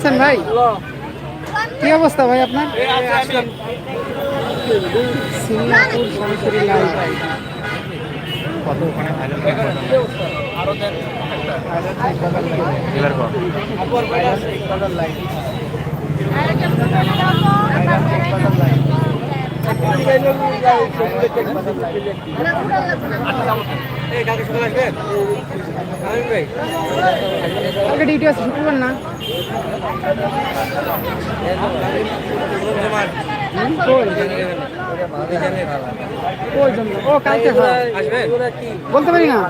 আছেন ভাই কি অবস্থা ভাই আপনার? সিঙ্গাপুর সরাসরি লাইভ কত ওখানে ভাইরাল কেক বানানো এবার কর কালকে ডিউটি আছে শুক্রবার না। বলতে পারি না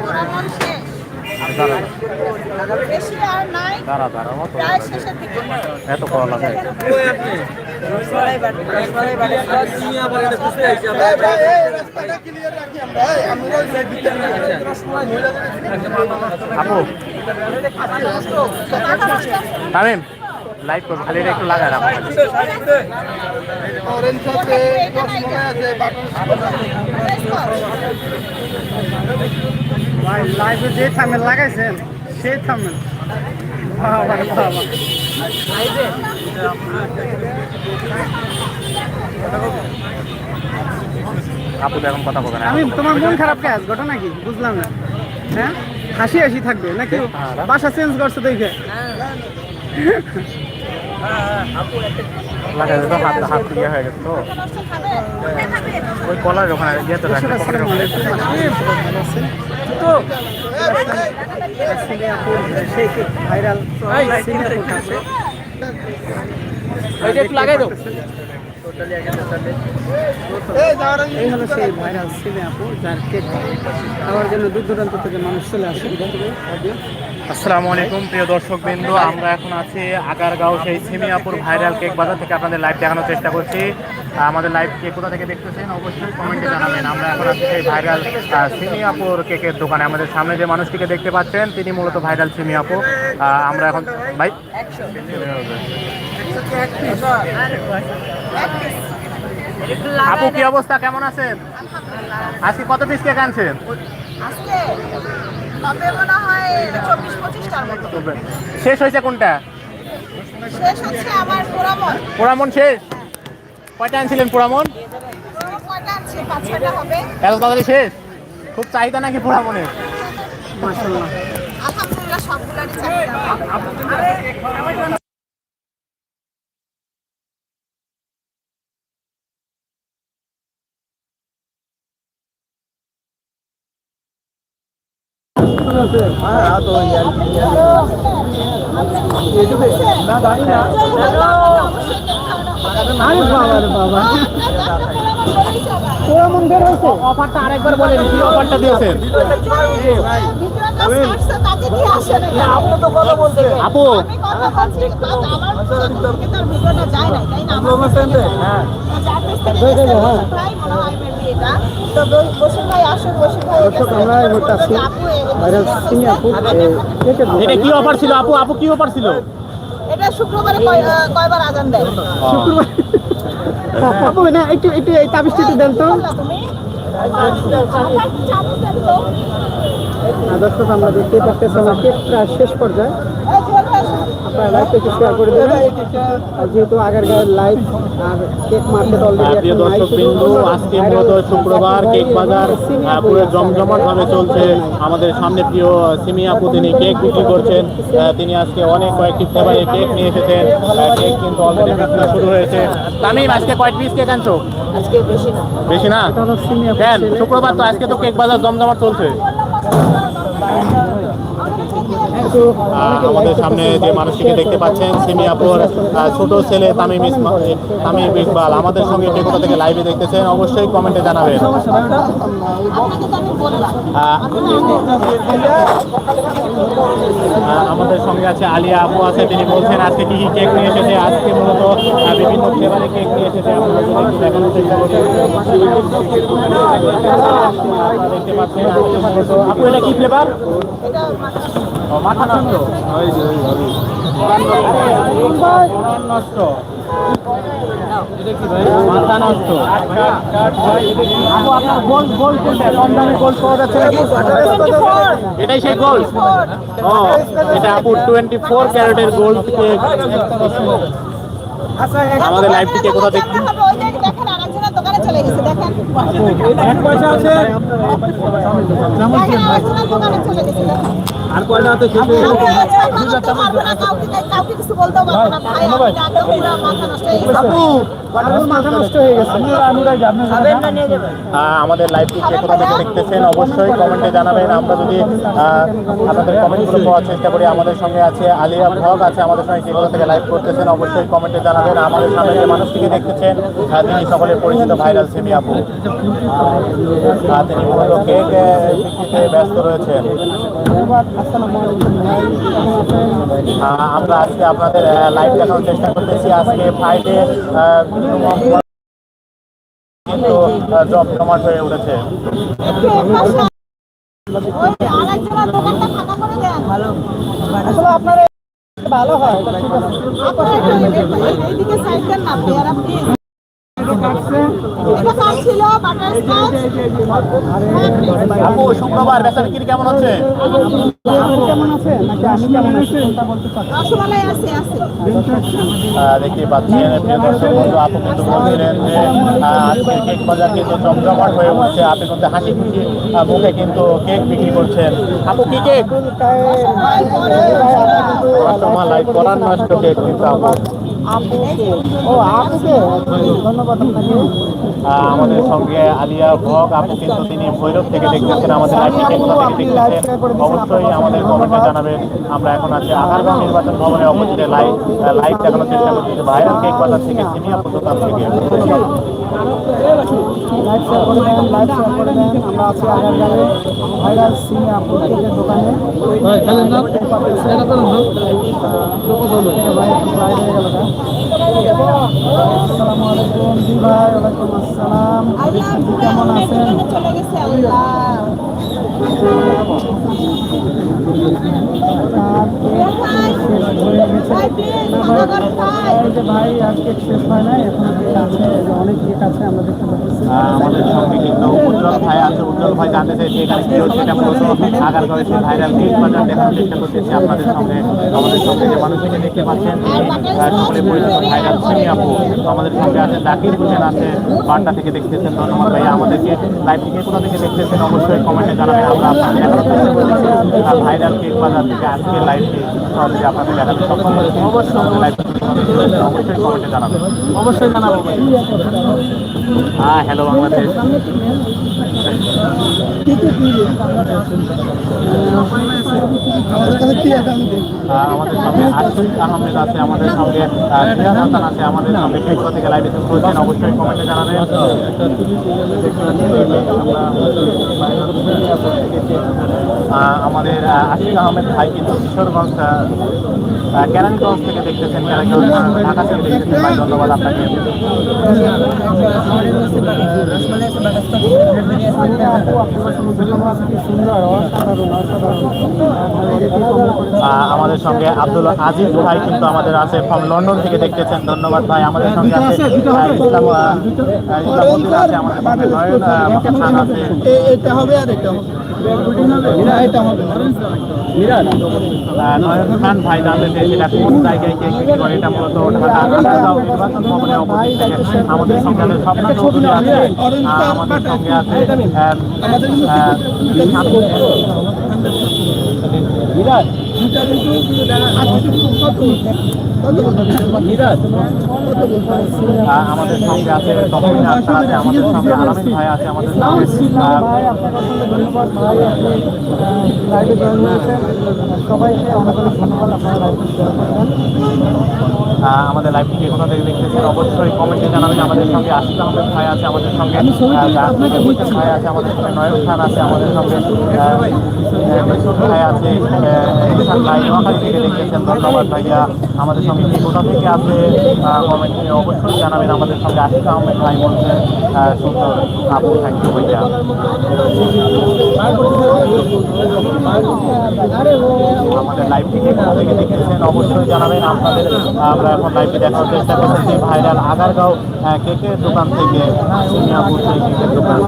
পুরামন শেষ বেশি আর নাই দাঁড়া দাঁড়া এত আপু। তামিম লাইভ করব খালি একটু লাগায় রাখো। লাইভে যে থামেল লাগাইছেন সেই থামেল বাবা বাবা। আপু এখন কথা বলবে আমি তোমার মন খারাপ কাজ ঘটনা কি? বুঝলাম না। হ্যাঁ? হাসি হাসি থাকবে নাকি? বাসা চেঞ্জ করছ দেখে। লাগাই তো হাত হাত ইয়ে হয়ে গেছে তো। ওই কলার ওখানে ইয়ে তো রাখবে ভালো আছেন তো ভাইরাল সিঙ্গাপুর আছে লাগাই দাও। এই হলো সেই ভাইরাল সিঙ্গাপুর যার কেক খাওয়ার জন্য দূর দূরান্ত থেকে মানুষ চলে আসে। আসসালামু আলাইকুম, প্রিয় দর্শক বিন্দু আমরা এখন আছি আগারগাঁও, সেই সিমিয়াপুর ভাইরাল কেক বাজার থেকে আপনাদের লাইভ দেখানোর চেষ্টা করছি। আমাদের লাইভ কে কোথা থেকে দেখতেছেন অবশ্যই কমেন্টে জানাবেন। আমরা এখন আছি সেই ভাইরাল সিমিয়াপুর কেকের দোকানে। আমাদের সামনে যে মানুষটিকে দেখতে পাচ্ছেন, তিনি মূলত ভাইরাল সিমিয়াপুর। আমরা এখন ভাই? আপু, কি অবস্থা? কেমন আছেন? আজকে কত পিস কেক আনছেন? তবে মনে হয় চব্বিশ পঁচিশটার মতো। শেষ হয়েছে কোনটা? শেষ হচ্ছে আমার পুরামন পোড়ামন শেষ? কয়টা আনছিলেন পোড়ামন? এত তাড়াতাড়ি শেষ? খুব চাহিদা নাকি পোড়ামনের? মাশাআল্লাহ আলহামদুলিল্লাহ সবগুলারই চাহিদা আরে বাবা রে বাবা পুরো মন বের হয়েছে অফারটা আরেকবার বলে দিয়েছেন? আপু। এটা। কি অফার ছিল? আপু আপু কি অফার ছিল? এটা শুক্রবারে কয়- কয়বার আজান দেয়? শুক্রবার আপু না একটু একটু এই তাবিজটা একটু দেন তো। দর্শক আমরা দেখতে পাচ্ছি আমার প্রায় শেষ পর্যায়ে। আপনারা লাইভটা শেয়ার করে দেবেন। আর যেহেতু আগের গায়ের লাইভ আর কেক মার্কেট অলরেডি দর্শক বিন্দু আজকে মূলত শুক্রবার কেক বাজার পুরো জমজমাট চলছে। আমাদের সামনে প্রিয় সিমি আপু তিনি কেক বিক্রি করছেন। আহ, তিনি আজকে অনেক কয়েকটি ফ্লেভারে কেক নিয়ে এসেছেন। কেক কিন্তু অলরেডি বিক্রি শুরু হয়েছে। তামিম আজকে কয়েক পিস কেক আনছো? আজকে বেশি না। বেশি না? কেন শুক্রবার তো আজকে তো কেক বাজার জমজমাট চলছে একটু আহ, আমাদের সামনে যে মানুষটিকে দেখতে পাচ্ছেন সিমিয়াপুর আহ, ছোট ছেলে তামিম ইসমা- তামিম ইকবাল আমাদের সঙ্গে কে কোথা থেকে লাইভে দেখতেছেন অবশ্যই কমেন্টে জানাবেন। আপনাকে তো আমি বললাম আহ, আহ, আমাদের সঙ্গে আছে আলিয়া আপু আছে তিনি বলছেন আজকে কি কি কেক নিয়ে এসেছে? আজকে মূলত বিভিন্ন ফ্লেভারে কেক নিয়ে এসেছে। আপনারা যদি একটু দেখানোর চেষ্টা করছেন দেখতে পাচ্ছেন আপু এটা কি ফ্লেভার মাথা নষ্ট। নষ্ট মাথা নষ্ট। আপনার গোল গোল কোনটা কম দামে গোল পাওয়া যাচ্ছে এটাই সেই গোল ও এটা আপু টোয়েন্টি ফোর ক্যারেটের গোল্ড আমাদের লাইভ থেকে কোথাও দেখেন। এক পয়সা আছে। আর কয়টা আছে আমাদের লাইভটি কে কোথা থেকে দেখতেছেন অবশ্যই কমেন্টে জানাবেন। আমরা যদি আহ, আপনাদের কমেন্টগুলো পাওয়ার চেষ্টা করি আমাদের সঙ্গে আছে আলিয়া ভ্লগ আছে আমাদের সঙ্গে কে থেকে লাইভ করতেছেন অবশ্যই কমেন্টে জানাবেন। আমাদের সামনে যে মানুষটিকে দেখতেছেন তিনি সকলের পরিচিত ভাইরাল সেমি আপু। আহ, তিনি মূলত কেক ব্যস্ত রয়েছেন আমরা আজকে আপনাদের লাইভ দেখানোর চেষ্টা করতেছি আজকে ফ্রাইডে কিন্তু জব জমাট হয়ে উঠেছে ভালো হয় শুক্রবার বেচা বিক্রি কেমন হচ্ছে দেখতে পাচ্ছেন প্রিয় দর্শক বন্ধু আপু কিন্তু বলছিলেন যে আজকে কেক বাজার কিন্তু জমজমাট হয়ে উঠছে। আপনি কিন্তু হাসি খুশি মুখে কিন্তু কেক বিক্রি করছেন। আপু কি কেক? করার নষ্ট কেক কিন্তু আপু। আপুকে ও আপুকে ধন্যবাদ আপনাকে। আমাদের সঙ্গে আলিয়া ভগ আপু কিন্তু তিনি ভৈরব থেকে দেখতেছেন আমাদের লাইভ থেকে কোথা থেকে দেখতেছেন অবশ্যই আমাদের কমেন্টে জানাবেন আমরা এখন আছি আগারগাঁও নির্বাচন ভবনে অপোজিটে লাইভ লাইভ দেখানোর চেষ্টা করছি। ভাইরাল কেক বাজার থেকে চিনি আপু থেকে লাইভ শেয়ার করে দেন লাইভ শেয়ার করে দেন। আমরা আছি আগারগাঁয়ে ভাইরাল সিনে আপুর দোকানে। ভাই হয়ে গেল আসসালামু আলাইকুম। জি ভাই ওয়ালাইকুম আসসালাম কেমন আছেন? চলে গেছে আল্লাহ। ভাই আমাদের ভাই ভাই সঙ্গে কিন্তু উজ্জ্বল ভাই আছে উজ্জ্বল ভাই জানতে চাইছে এখানে কি হচ্ছে এটা মূলত আগারগাঁওয়ের সেই ভাইরাল কেক বাজার দেখানোর চেষ্টা করতেছি আপনাদের সঙ্গে আমাদের সঙ্গে যে মানুষটিকে দেখতে পাচ্ছেন সকলে পরিচিত ভাইরাল সিমি আপু আমাদের সঙ্গে আছে জাকির হোসেন আছে বান্ডা থেকে দেখতেছেন ধন্যবাদ ভাই আমাদেরকে লাইভ থেকে কোথা থেকে দেখতেছেন অবশ্যই কমেন্টে জানাবেন আমরা আপনাদের আর ভাইরাল কেক বাজার থেকে আজকে লাইভটি সরাসরি আপনাদের দেখাতে সক্ষম হয়েছি অবশ্যই অবশ্যই। কমেন্টে জানাবেন। অবশ্যই জানাব হ্যাঁ হ্যালো বাংলাদেশ আমাদের সঙ্গে আশিক আহমেদ আছে আমাদের সঙ্গে আহ, হাসান আছে আমাদের সঙ্গে ফেসবুক থেকে লাইভে যুক্ত হচ্ছেন অবশ্যই কমেন্টে জানাবেন। আমাদের আশিক আহমেদ ভাই কিন্তু কিশোরগঞ্জ কেরানীগঞ্জ থেকে দেখতেছেন কেরানীগঞ্জ ঢাকা থেকে দেখতেছেন, ভাই, ধন্যবাদ আপনাকে। আমাদের সঙ্গে আব্দুল আজিজ ভাই কিন্তু আমাদের আছে ফ্রম লন্ডন থেকে দেখতেছেন, ধন্যবাদ ভাই। আমাদের সঙ্গে আছে ইসলাম ইসলাম আছে, আমাদের সঙ্গে আছে। এটা হবে আর এটা হবে। খান ভাই সেটা কোন জায়গায় কে কি করে এটা মূলত নির্বাচন ভবনের অপোজিট থেকে আমাদের সঙ্গে আছে স্বপ্ন চৌধুরী আছে। আমাদের সঙ্গে আছে। আমাদের সঙ্গে আছে আক্তার আছে আমাদের সঙ্গে আলামিন ভাই আছে আমাদের সঙ্গে আহ, ভাই আপনার অসংখ্য ধন্যবাদ ভাই আপনি লাইভে জয়েন হয়েছেন সবাইকে অনেক অনেক ধন্যবাদ আপনারা লাইভে জয়েন করবেন আহ, আমাদের লাইভটিকে কোথা থেকে দেখতেছেন? অবশ্যই কমেন্টে জানাবেন। আমাদের সঙ্গে আশিক আহমেদ ভাই আছে আমাদের সঙ্গে ভাই আছে আমাদের সঙ্গে নয়ন খান আছে আমাদের সঙ্গে আহ, ভাই আছে ইরফান ভাই থেকে দেখতেছেন ধন্যবাদ ভাইয়া আমাদের সঙ্গে কোথা থেকে আছে কমেন্টে অবশ্যই জানাবেন আমাদের সঙ্গে আশিক আহমেদ ভাই বলছেন সুন্দর আপু থ্যাংক ভাইয়া আমাদের লাইভটি কে কোথা থেকে দেখেছেন অবশ্যই জানাবেন আপনাদের আমরা এখন লাইভটি দেখানোর চেষ্টা করতেছি ভাইরাল আগারগাঁও কেকের দোকান থেকে সিঙ্গাপুর সেই কেকের দোকান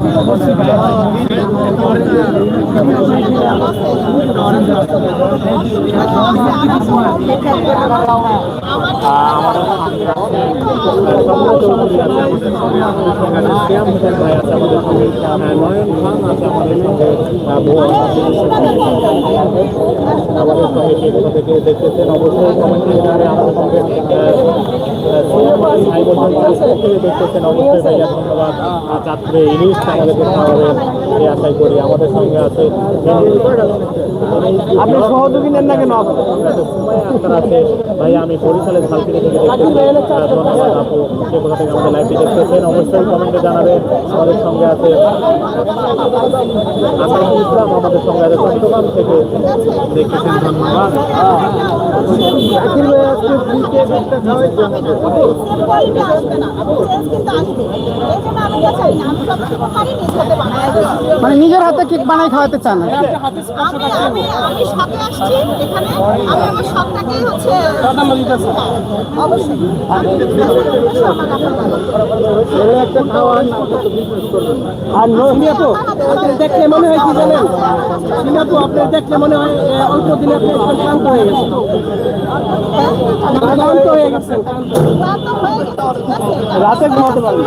আমাদের সঙ্গে থেকে দেখতেছেন অবশ্যই কমেন্টে জানাবেন আমাদের সঙ্গে দেখতেছেন অবশ্যই ভাইয়া ধন্যবাদ যাত্রে ইলিশ আমাদের এই আশাই করি আমাদের সঙ্গে আছে আপনি সহযোগী নেন না কেন আছে ভাই আমি বরিশালের ঝালকিরি থেকে ধন্যবাদ আপু কোথা থেকে আমাদের লাইভটি দেখতেছেন অবশ্যই কমেন্টে জানাবেন আমাদের সঙ্গে আছে আসাম ইসলাম আমাদের সঙ্গে আছে চট্টগ্রাম থেকে দেখতেছেন ধন্যবাদ মানে নিজের হাতে কেক বানাই খাওয়াতে চান আর কি। আমি আমি আমি সাথে আসছি এখানে। আমি আমার সবটাকেই হচ্ছে অবশ্যই। আর নহিয়া তো আপনি দেখলে মনে হয় কি জানেন? সিনা তো আপনি দেখলে মনে হয় এ, অল্প দিনে আপনি ক্লান্ত হয়ে গেছেন ক্লান্ত হয়ে গেছেন গেছে, রাতে ঘুমাতে পারবেন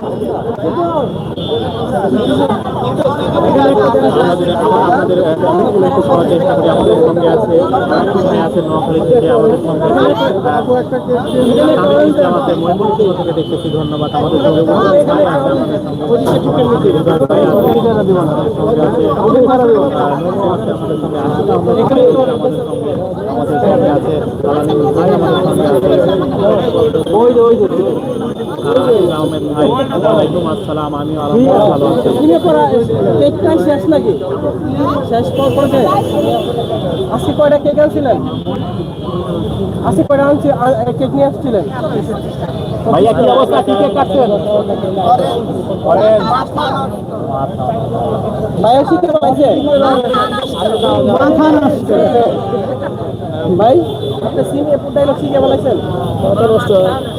আমাদের অনেকগুলো একটু করার আমাদের সঙ্গে আছে আছে থেকে আমাদের সঙ্গে ধন্যবাদ আমাদের সঙ্গে আছে আমাদের সঙ্গে আছে। ওই ওই আহমেদ ভাই ওয়ালাইকুম আসসালাম। শেষ নাকি শেষ করবে আশি কয়টা কেক আনছিলেন আশি কয়টা আনছি কেক নিয়ে আসছিলেন ভাইয়া কি অবস্থা? কি কেক কাটছেন ভাইয়া শিখে পাইছে মাথা নষ্ট। ভাই আপনি সিমে ডায়লগ শিখে বলেছেন। কত নষ্ট।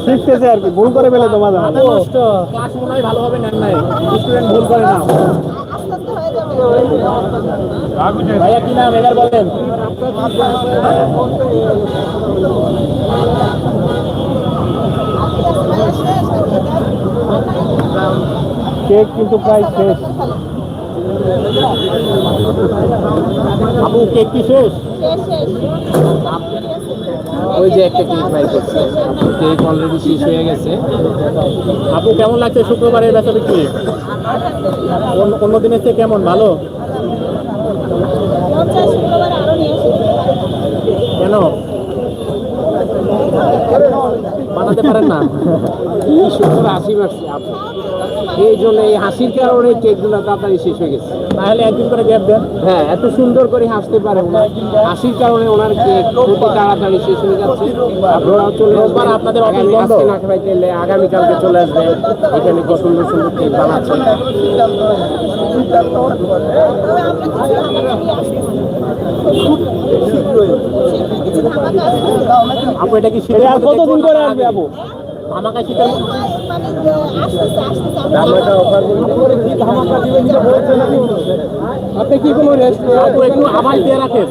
শিখতেছে আর কি ভুল করে ফেলে তো মাঝে মাঝে নষ্ট। ক্লাস মনে হয় ভালোভাবে নেন নাই স্টুডেন্ট ভুল করে না। ভাইয়া কি নাম? এবার বলেন। কেক কিন্তু প্রায় শেষ। আপু কেক কি শেষ? ওই যে একটা কেক ফ্রাই করছে। কেক অলরেডি শেষ হয়ে গেছে। আপু কেমন লাগছে শুক্রবারের বেচা বিক্রি? অন্য- দিনের চেয়ে কেমন? ভালো? শুক্রবার কেন? বানাতে পারেন না। সুন্দর হাসি মারছে আপু এই জন্য এই হাসির কারণে কেকগুলো তাড়াতাড়ি শেষ হয়ে গেছে। তাহলে একদিন করে গ্যাপ দেন। হ্যাঁ এত সুন্দর করে হাসতে পারে ওনার হাসির কারণে ওনার কেক খুবই তাড়াতাড়ি শেষ হয়ে যাচ্ছে। আপনারাও চলে আসবেন। আপনাদের অফিস আগামী- বন্ধ? আজকে না খাইতে এলে আগামীকালকে চলে আসবেন। এখানে কত সুন্দর সুন্দর কেক বানাচ্ছে। আছে আপু এটা কি আর কতদিন করে আসবে আপু? আমাকে শীতের আসতেছে আপনি কি কোনো রেস্টুরেন্ট একটু আবার দিয়ে রাখেন।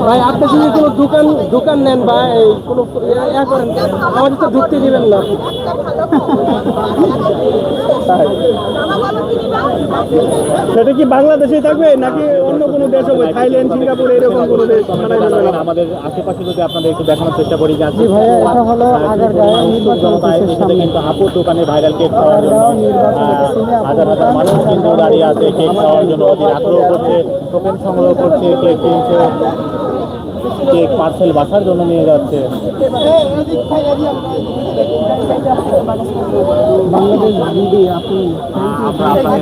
ভাই আপনি যদি কোনো দোকান দোকান নেন বা এই কোনো ইয়া করেন আমাদের তো ঢুকতে দিবেন না। সেটা কি বাংলাদেশেই থাকবে নাকি অন্য কোনো দেশ হবে থাইল্যান্ড সিঙ্গাপুর এরকম কোনো দেশ? আমাদের আশেপাশে যদি আপনাদের একটু দেখানোর চেষ্টা করি যে জি ভাইয়া, এটা হলো আগারগাঁও নির্বাচন সামনে। কিন্তু আপুর দোকানে ভাইরাল কেক খাওয়ার জন্য নির্বাচন হাজার হাজার মানুষ কিন্তু দাঁড়িয়ে আছে কেক খাওয়ার জন্য অধীর আগ্রহ করছে টোকেন সংগ্রহ করছে কেক কিনছে কেক পার্সেল বাসার জন্য নিয়ে যাচ্ছে। বাংলাদেশ দিদি আপনি আমরা আপনাদের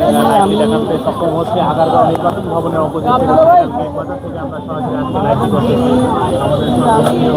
দেখাতে সক্ষম হচ্ছে আগারগাঁও নির্বাচন ভবনের অপোজিট। থেকে আমরা সরাসরি আজকে লাইভটি করতেছি আমাদের সঙ্গে